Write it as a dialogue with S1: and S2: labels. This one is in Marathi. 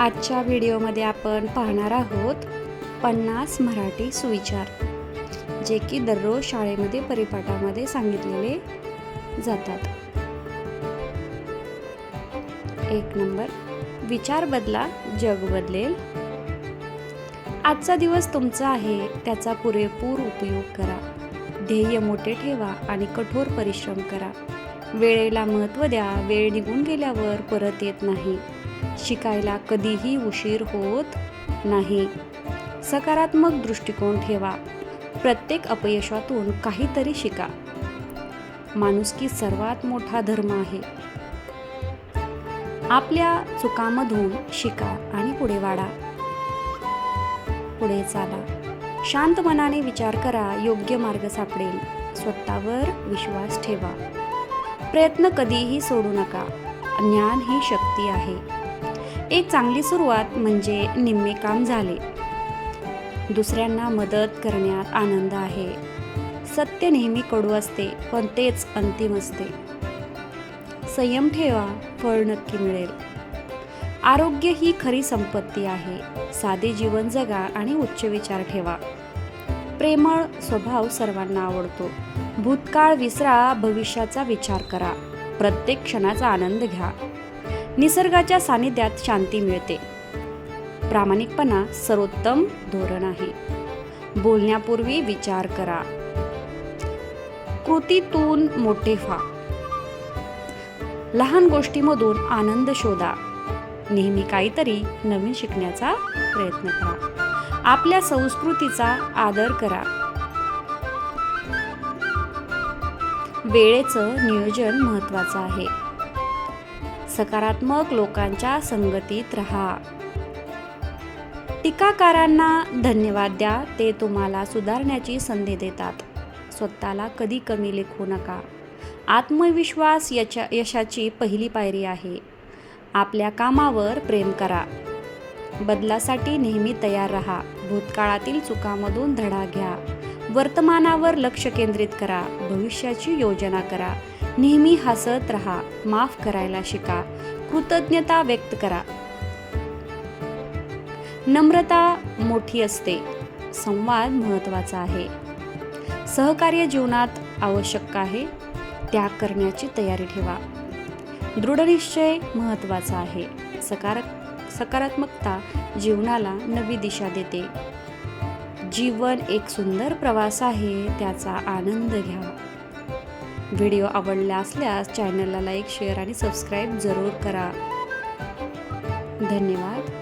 S1: आजच्या व्हिडिओमध्ये आपण पाहणार आहोत पन्नास मराठी सुविचार जे की दररोज शाळेमध्ये परिपाठामध्ये सांगितलेले जातात. एक नंबर विचार बदला जग बदलेल. आजचा दिवस तुमचा आहे त्याचा पुरेपूर उपयोग करा. ध्येय मोठे ठेवा आणि कठोर परिश्रम करा. वेळेला महत्त्व द्या वेळ निघून गेल्यावर परत येत नाही. शिकायला कधीही उशीर होत नाही. सकारात्मक दृष्टिकोन ठेवा. प्रत्येक अपयशातून काहीतरी शिका. माणुसकी सर्वात मोठा धर्म आहे. आपल्या चुकामधून शिका आणि पुढे वाढा. पुढे चाला. शांत मनाने विचार करा योग्य मार्ग सापडेल. स्वतःवर विश्वास ठेवा. प्रयत्न कधीही सोडू नका. ज्ञान ही शक्ती आहे. एक चांगली सुरुवात म्हणजे निम्मे काम झाले. दुसऱ्यांना मदत करण्यात आनंद आहे. सत्य नेहमी कडू असते पण तेच अंतिम असते. संयम ठेवा फळ नक्की मिळेल. आरोग्य ही खरी संपत्ती आहे. साधे जीवन जगा आणि उच्च विचार ठेवा. प्रेमळ स्वभाव सर्वांना आवडतो. भूतकाळ विसरा भविष्याचा विचार करा. प्रत्येक क्षणाचा आनंद घ्या. निसर्गाच्या सानिध्यात शांती मिळते. प्रामाणिकपणा सर्वोत्तम धोरण आहे. बोलण्यापूर्वी विचार करा. कृतीतून मोठे व्हा. लहान गोष्टीमधून आनंद शोधा. नेहमी काहीतरी नवीन शिकण्याचा प्रयत्न करा. आपल्या संस्कृतीचा आदर करा. वेळेचं नियोजन महत्वाचं आहे. सकारात्मक लोकांच्या संगतीत राहा. टीकाकारांना धन्यवाद द्या ते तुम्हाला सुधारण्याची संधी देतात. स्वतःला कधी कमी लेखू नका. आत्मविश्वास याच्या यशाची पहिली पायरी आहे. आपल्या कामावर प्रेम करा. बदलासाठी नेहमी तयार राहा. भूतकाळातील चुकामधून धडा घ्या. वर्तमानावर लक्ष केंद्रित करा. भविष्याची योजना करा. नेहमी हसत राहा. माफ करायला शिका. कृतज्ञता व्यक्त करा. नम्रता मोठी असते. संवाद महत्त्वाचा आहे. सहकार्य जीवनात आवश्यक आहे. त्याग करण्याची तयारी ठेवा. दृढनिश्चय महत्त्वाचा आहे. सकार सकारात्मकता जीवनाला नवी दिशा देते. जीवन एक सुंदर प्रवास आहे. त्याचा आनंद घ्या. व्हिडिओ आवडला असल्यास चॅनलला लाईक शेअर आणि सबस्क्राईब जरूर करा. धन्यवाद.